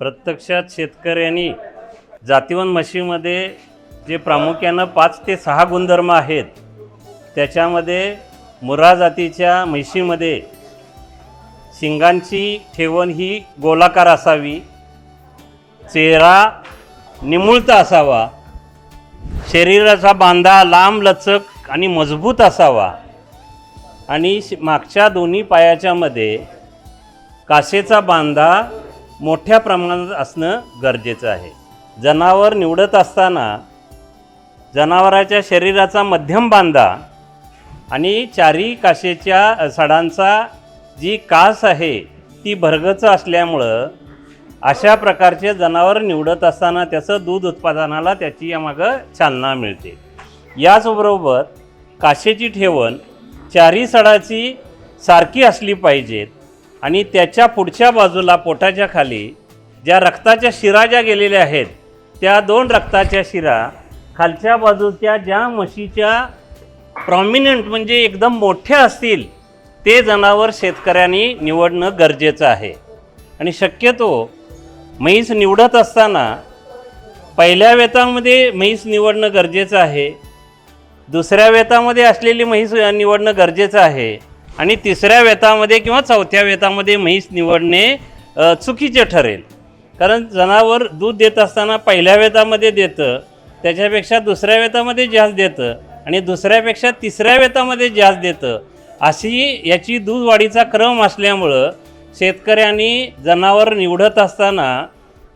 प्रत्यक्षात शेतकऱ्यांनी जातीवन म्हशीमध्ये जे प्रामुख्यानं पाच ते सहा गुणधर्म आहेत त्याच्यामध्ये मुरा जातीच्या म्हशीमध्ये शिंगांची ठेवण ही गोलाकार असावी चेहरा निमुळता असावा शरीराचा बांधा लांब लचक आणि मजबूत असावा आणि श- मागच्या दोन्ही पायाच्यामध्ये कासेचा बांधा मोठ्या प्रमाणात असणं गरजेचं आहे. जनावर निवडत असताना जनावराच्या शरीराचा मध्यम बांधा आणि चारी काशेच्या सडांचा जी कास आहे ती भरगच असल्यामुळं अशा प्रकारचे जनावर निवडत असताना त्याचं दूध उत्पादनाला त्याची यामागं चालना मिळते. याचबरोबर काशेची ठेवण चारी सडाची सारखी असली पाहिजेत आणि त्याच्या पुढच्या बाजूला पोटाच्या खाली ज्या रक्ताच्या शिरा ज्या गेलेल्या आहेत त्या दोन रक्ताच्या शिरा खालच्या बाजूच्या ज्या म्हशीच्या प्रॉमिनंट म्हणजे एकदम मोठ्या असतील ते जनावर शेतकऱ्यांनी निवडणं गरजेचं आहे. आणि शक्यतो म्हैस निवडत असताना पहिल्या वेतामध्ये म्हैस निवडणं गरजेचं आहे दुसऱ्या वेतामध्ये असलेली म्हैस निवडणं गरजेचं आहे. आणि तिसऱ्या वेतामध्ये किंवा चौथ्या वेतामध्ये म्हैस निवडणे चुकीचे ठरेल. कारण जनावर दूध देत असताना पहिल्या वेतामध्ये देतं त्याच्यापेक्षा दुसऱ्या वेतामध्ये जास्त देतं आणि दुसऱ्यापेक्षा तिसऱ्या वेतामध्ये जास्त देतं. अशी याची दूध वाढीचा क्रम असल्यामुळं शेतकऱ्यांनी जनावर निवडत असताना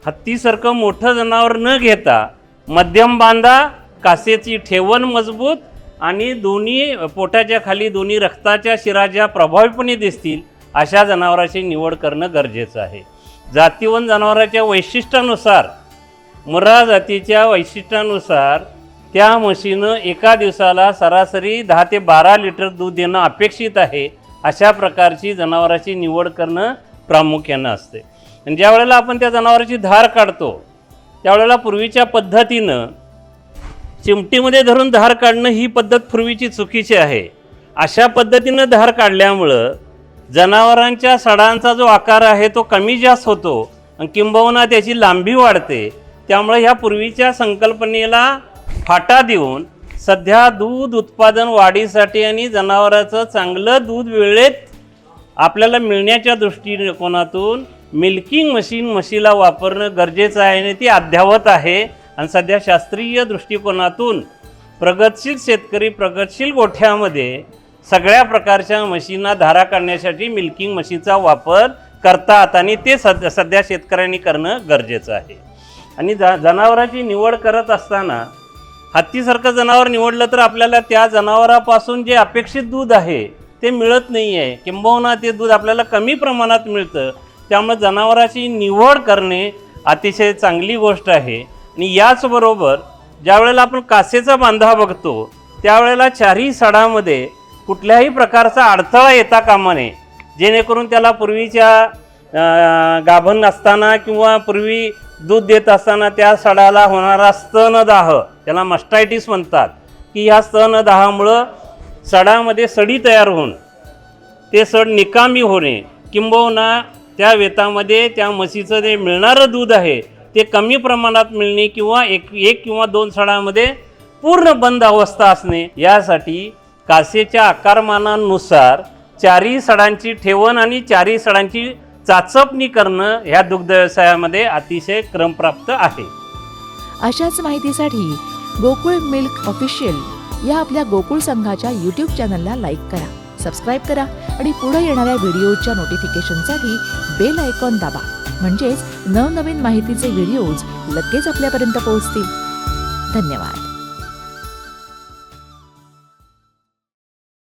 हत्तीसारखं मोठं जनावर न घेता मध्यम बांधा कासेची ठेवण मजबूत आणि दोन्ही पोटाच्या खाली दोन्ही रक्ताच्या शिरा ज्या प्रभावीपणे दिसतील अशा जनावराची निवड करणं गरजेचं आहे. जातीवंत जनावराच्या वैशिष्ट्यानुसार मुर्रा जातीच्या वैशिष्ट्यानुसार त्या म्हशीनं एका दिवसाला सरासरी दहा ते बारा लिटर दूध देणं अपेक्षित आहे अशा प्रकारची जनावराची निवड करणं प्रामुख्यानं असते. आणि ज्या वेळेला आपण त्या जनावराची धार काढतो त्यावेळेला पूर्वीच्या पद्धतीनं चिमटीमध्ये धरून धार काढणं ही पद्धत पूर्वीची चुकीची आहे. अशा पद्धतीनं धार काढल्यामुळं जनावरांच्या सडांचा जो आकार आहे तो कमी जास्त होतो आणि किंबहुना त्याची लांबी वाढते. त्यामुळे ह्या पूर्वीच्या संकल्पनेला फाटा देऊन सध्या दूध उत्पादन वाढीसाठी आणि जनावराचं चांगलं दूध वेळेत आपल्याला मिळण्याच्या दृष्टिकोनातून मिल्किंग मशीन म्हशीला वापरणं गरजेचं आहे आणि ती अद्यावत आहे. आणि सध्या शास्त्रीय दृष्टिकोनातून प्रगतशील शेतकरी प्रगतशील गोठ्यामध्ये सगळ्या प्रकारच्या म्हशींना धारा काढण्यासाठी मिल्किंग मशीनचा वापर करतात आणि ते सध्या सध्या शेतकऱ्यांनी करणं गरजेचं आहे. आणि ज जनावराची निवड करत असताना हत्तीसारखं जनावर निवडलं तर आपल्याला त्या जनावरापासून जे अपेक्षित दूध आहे ते मिळत नाही आहे किंबहुना ते दूध आपल्याला कमी प्रमाणात मिळतं. त्यामुळे जनावराची निवड करणे अतिशय चांगली गोष्ट आहे. आणि याचबरोबर ज्या वेळेला आपण कासेचा बांधा बघतो त्यावेळेला चारही सडामध्ये कुठल्याही प्रकारचा अडथळा येता कामा नये. जेणेकरून त्याला पूर्वीच्या गाभण असताना किंवा पूर्वी दूध देत असताना त्या सडाला होणारा स्तन दाह त्याला मस्टायटिस म्हणतात की ह्या स्तन दाहामुळं सडामध्ये सडी तयार होऊन ते सड निकामी होणे किंबहुना त्या वेतामध्ये त्या म्हशीचं जे मिळणारं दूध आहे ते कमी प्रमाणात मिळणे किंवा एक एक किंवा दोन सणामध्ये पूर्ण बंद अवस्था असणे यासाठी कासेच्या आकारमानानुसार चारही सडांची ठेवण आणि चारही सडांची चाचपणी करणं ह्या दुग्ध व्यवसायामध्ये अतिशय क्रमप्राप्त आहे. अशाच माहितीसाठी गोकुळ मिल्क ऑफिशियल या आपल्या गोकुळ संघाच्या यूट्यूब चॅनलला लाईक करा सबस्क्राईब करा आणि पुढे येणाऱ्या व्हिडिओच्या नोटिफिकेशनसाठी बेल आयकॉन दाबा. म्हणजेच नवनवीन माहितीचे व्हिडिओज लगेच आपल्यापर्यंत पोहोचतील. धन्यवाद.